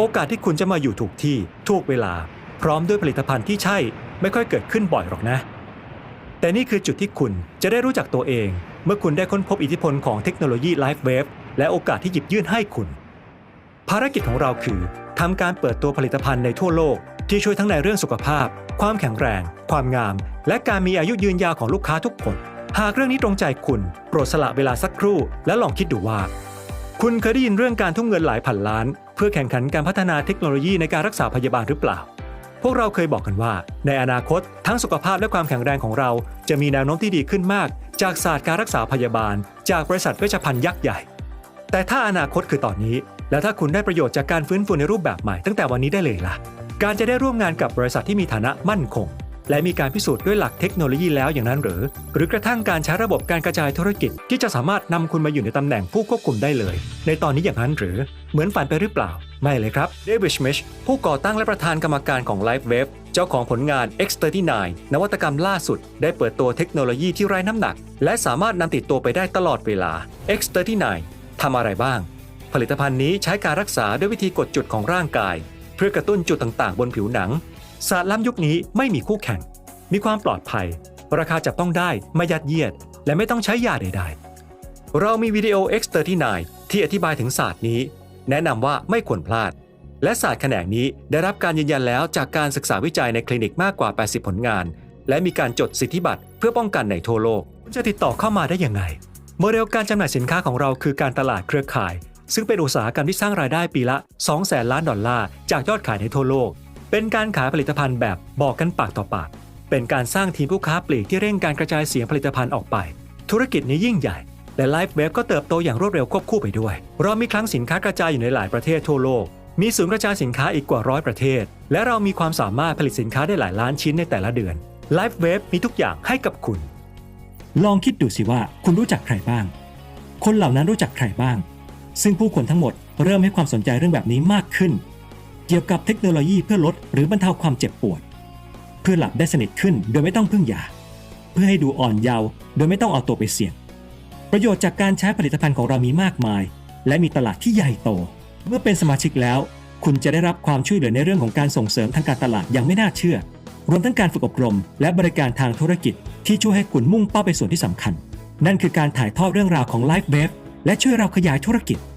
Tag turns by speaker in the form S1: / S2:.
S1: โอกาสที่คุณจะมาอยู่ถูกที่ถูกเวลา พร้อมด้วยผลิตภัณฑ์ที่ใช่ไม่ค่อยเกิดขึ้นบ่อยหรอกนะ แต่นี่คือจุดที่คุณจะได้รู้จักตัวเอง เมื่อคุณได้ค้นพบอิทธิพลของเทคโนโลยีไลฟ์เวฟและโอกาสที่หยิบยื่นให้คุณ ภารกิจของเราคือทำการเปิดตัวผลิตภัณฑ์ในทั่วโลก ที่ช่วยทั้งในเรื่องสุขภาพ ความแข็งแรง ความงาม และการมีอายุยืนยาวของลูกค้าทุกคน หากเรื่องนี้ตรงใจคุณโปรดสละเวลาสักครู่ และลองคิดดูว่า คุณเคยได้ยินเรื่องการทุ่มเงินหลายพันล้าน เพื่อแข่งขันการพัฒนาเทคโนโลยีในการรักษาพยาบาลหรือเปล่า พวกเราเคยบอกกันว่า ในอนาคต ทั้งสุขภาพและความแข็งแรงของเรา จะมีแนวโน้มที่ดีขึ้นมาก จากศาสตร์การรักษาพยาบาล จากบริษัทเวชภัณฑ์ยักษ์ใหญ่ แต่ถ้าอนาคตคือตอนนี้ แล้วถ้าคุณได้ประโยชน์จากการฟื้นฟูในรูปแบบใหม่ตั้งแต่วันนี้ได้เลยล่ะ การจะได้ร่วมงานกับบริษัทที่มีฐานะมั่นคง และมีการพิสูจน์ด้วยหลักเทคโนโลยีแล้วอย่างนั้นหรือ หรือกระทั่งการใช้ระบบการกระจายธุรกิจที่จะสามารถนำคุณมาอยู่ในตำแหน่งผู้ควบคุมได้เลย ในตอนนี้อย่างนั้นหรือ เหมือนฝันไปหรือเปล่า ไม่เลยครับเดวิดชมิชผู้ก่อตั้งและประธานกรรมการของ LifeWave เจ้าของผลงาน X39 นวัตกรรมล่าสุด ได้เปิดตัวเทคโนโลยีที่ไร้น้ำหนัก และสามารถนำติดตัวไปได้ตลอดเวลา X39 ทำอะไรบ้าง ผลิตภัณฑ์นี้ใช้การรักษาด้วยวิธีกดจุดของร่างกาย เพื่อกระตุ้นจุดต่างๆ บนผิวหนัง ศาสตร์ล้ำยุคนี้ไม่มีคู่แข่ง มีความปลอดภัย ราคาจับต้องได้ไม่ยัดเยียด และไม่ต้องใช้ยาใดๆ เรามีวิดีโอ X39 ที่อธิบายถึงศาสตร์นี้ แนะนำว่าไม่ควรพลาด และศาสตร์แขนงนี้ได้รับการยืนยันแล้วจากการศึกษาวิจัยในคลินิกมากกว่า 80 ผลงาน และมีการจดสิทธิบัตรเพื่อป้องกันในทั่วโลกคุณจะติดต่อเข้ามาได้ยังไงโมเดลการจำหน่ายสินค้าของเราคือการตลาดเครือข่าย ซึ่งเป็นอุตสาหกรรมที่สร้างรายได้ปีละ2แสนล้านดอลลาร์จากยอดขายในทั่วโลก เป็นการขายผลิตภัณฑ์แบบบอกกันปากต่อปาก เป็นการสร้างทีมผู้ค้าปลีกที่เร่งการกระจายเสียงผลิตภัณฑ์ออกไป ธุรกิจนี้ยิ่งใหญ่ และไลฟ์เวฟก็เติบโตอย่างรวดเร็วควบคู่ไปด้วย เรามีคลังสินค้ากระจายอยู่ในหลายประเทศทั่วโลก มีศูนย์กระจายสินค้าอีกกว่าร้อยประเทศ และเรามีความสามารถผลิตสินค้าได้หลายล้านชิ้นในแต่ละเดือนไลฟ์เวฟมีทุกอย่างให้กับคุณ
S2: ลองคิดดูสิว่าคุณรู้จักใครบ้าง คนเหล่านั้นรู้จักใครบ้าง ซึ่งผู้คนทั้งหมดเริ่มให้ความสนใจเรื่องแบบนี้มากขึ้น เกี่ยวกับเทคโนโลยีเพื่อลดหรือบรรเทาความเจ็บปวด เพื่อหลับได้สนิทขึ้นโดยไม่ต้องพึ่งยา เพื่อให้ดูอ่อนเยาว์โดยไม่ต้องเอาตัวไปเสี่ยง ประโยชน์จากการใช้ผลิตภัณฑ์ของเรามีมากมาย และมีตลาดที่ใหญ่โต เมื่อเป็นสมาชิกแล้ว คุณจะได้รับความช่วยเหลือในเรื่องของการส่งเสริมทางการตลาดอย่างไม่น่าเชื่อ รวมทั้งการฝึกอบรม และบริการทางธุรกิจ ที่ช่วยให้คุณมุ่งเป้าไปส่วนที่สำคัญ นั่นคือการถ่ายทอดเรื่องราวของ Life w a v และช่วยเราขยายธุรกิจ